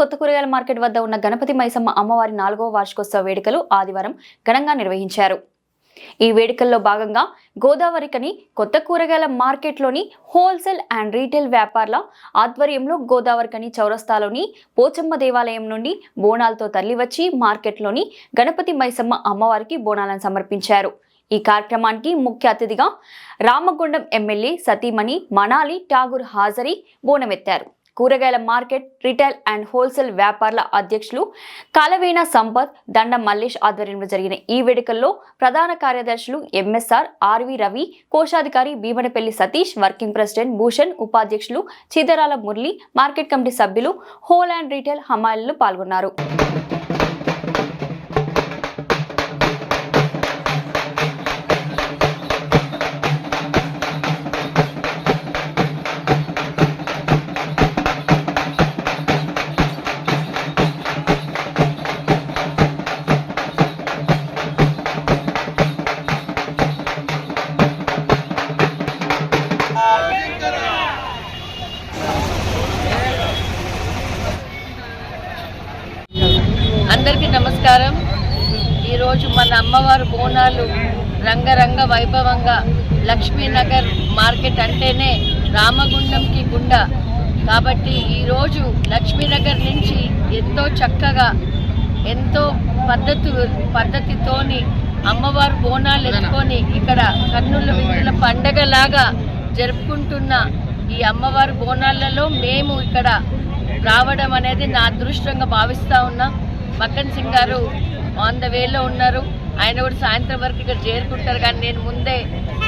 కొత్త కూరగాయల మార్కెట్ వద్ద ఉన్న గణపతి మైసమ్మ అమ్మవారి నాలుగో వార్షికోత్సవ వేడుకలు ఆదివారం ఘనంగా నిర్వహించారు. ఈ వేడుకల్లో భాగంగా గోదావరికని కొత్త కూరగాయల మార్కెట్లోని హోల్సేల్ అండ్ రీటైల్ వ్యాపారుల ఆధ్వర్యంలో గోదావరికని చౌరస్తాలోని పోచమ్మ దేవాలయం నుండి బోనాలతో తరలివచ్చి మార్కెట్లోని గణపతి మైసమ్మ అమ్మవారికి బోనాలను సమర్పించారు. ఈ కార్యక్రమానికి ముఖ్య అతిథిగా రామగుండం ఎమ్మెల్యే సతీమణి మనాలి ఠాగూర్ హాజరీ బోనమెత్తారు. కూరగాయల మార్కెట్ రిటైల్ అండ్ హోల్సేల్ వ్యాపారుల అధ్యక్షులు కాలవేణ సంపత్ దండ మల్లేష్ ఆధ్వర్యంలో జరిగిన ఈ వేడుకల్లో ప్రధాన కార్యదర్శులు ఎంఎస్ఆర్ ఆర్వి రవి కోశాధికారి భీమనపల్లి సతీష్ వర్కింగ్ ప్రెసిడెంట్ భూషణ్ ఉపాధ్యక్షులు చిదరాల మురళి మార్కెట్ కమిటీ సభ్యులు హోల్ అండ్ రీటైల్ హమాయిలు పాల్గొన్నారు. అందరికీ నమస్కారం. ఈరోజు మన అమ్మవారు బోనాలు రంగరంగ వైభవంగా లక్ష్మీనగర్ మార్కెట్ అంటేనే రామగుండంకి గుండ. కాబట్టి ఈరోజు లక్ష్మీనగర్ నుంచి ఎంతో చక్కగా ఎంతో పద్ధతి పద్ధతితోని అమ్మవారు బోనాలు ఎత్తుకొని ఇక్కడ కన్నుల విందుల పండగలాగా జరుపుకుంటున్న ఈ అమ్మవారి బోనాలలో మేము ఇక్కడ రావడం అనేది నా అదృష్టంగా భావిస్తూ ఉన్నా. మక్కన్ సింగ్ గారు ఆన్ ద వేలో ఉన్నారు. ఆయన కూడా సాయంత్రం వరకు ఇక్కడ చేరుకుంటారు. కానీ నేను ముందే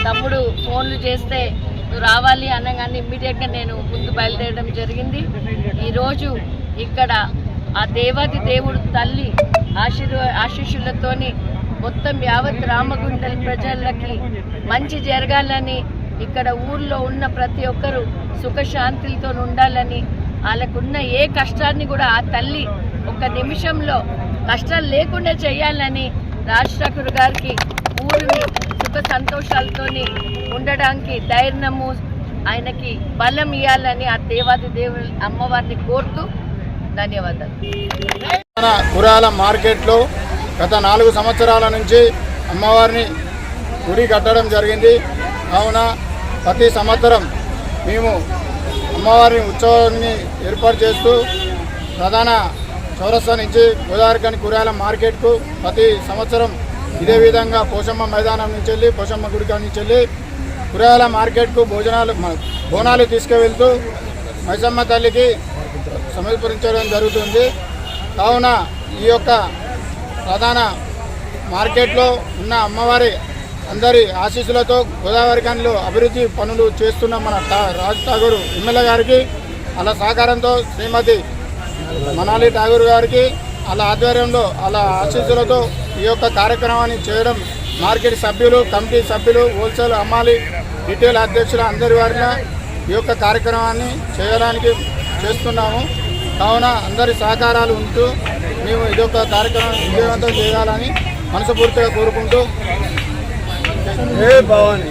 తమ్ముడు ఫోన్లు చేస్తే నువ్వు రావాలి అనగానే ఇమ్మీడియట్గా నేను ముందు బయలుదేరడం జరిగింది. ఈరోజు ఇక్కడ ఆ దేవాది దేవుడు తల్లి ఆశీర్వ ఆశీస్సులతోని మొత్తం యావత్ రామగుండల ప్రజలకి మంచి జరగాలని ఇక్కడ ఊర్లో ఉన్న ప్రతి ఒక్కరూ సుఖశాంతులతో ఉండాలని వాళ్ళకున్న ఏ కష్టాన్ని కూడా ఆ తల్లి ఒక నిమిషంలో కష్టాలు లేకుండా చేయాలని రాజశేఖర్ గారికి ఊరిని సుఖ సంతోషాలతోని ఉండడానికి ధైర్యము ఆయనకి బలం ఇవ్వాలని ఆ దేవాది దేవుని అమ్మవారిని కోరుతూ ధన్యవాదాలు. మన కూరగాయల మార్కెట్లో గత నాలుగు సంవత్సరాల నుంచి అమ్మవారిని గుడి కట్టడం జరిగింది. కావున ప్రతి సంవత్సరం మేము అమ్మవారి ఉత్సవాన్ని ఏర్పాటు చేస్తూ ప్రధాన చౌరస్తా నుంచి గోదావరికని కూరగాయల మార్కెట్కు ప్రతి సంవత్సరం ఇదే విధంగా పోషమ్మ మైదానం నుంచి వెళ్ళి పోషమ్మ గుడికాడ నుంచి వెళ్ళి కూరగాయల మార్కెట్కు భోజనాలు బోనాలు తీసుకువెళ్తూ మైసమ్మ తల్లికి సమర్పించడం జరుగుతుంది. కావున ఈ యొక్క ప్రధాన మార్కెట్లో ఉన్న అమ్మవారి అందరి ఆశీస్సులతో గోదావరి ఖండ్లో అభివృద్ధి పనులు చేస్తున్న మన టా- రాజ్ ఠాగూర్ ఎమ్మెల్యే గారికి అలా సహకారంతో శ్రీమతి మనాలి ఠాగూర్ గారికి అలా ఆధ్వర్యంలో అలా ఆశీస్సులతో ఈ యొక్క కార్యక్రమాన్ని చేయడం మార్కెట్ సభ్యులు కమిటీ సభ్యులు హోల్సేల్ అమ్మాలి రిటైల్ అధ్యక్షుల అందరి వారిన ఈ యొక్క కార్యక్రమాన్ని చేయడానికి చేస్తున్నాము. కావున అందరి సహకారాలు ఉంటూ మేము ఇది ఒక కార్యక్రమం విజయవంతం చేయాలని మనసుపూర్తిగా కోరుకుంటూ ఏ భవాని.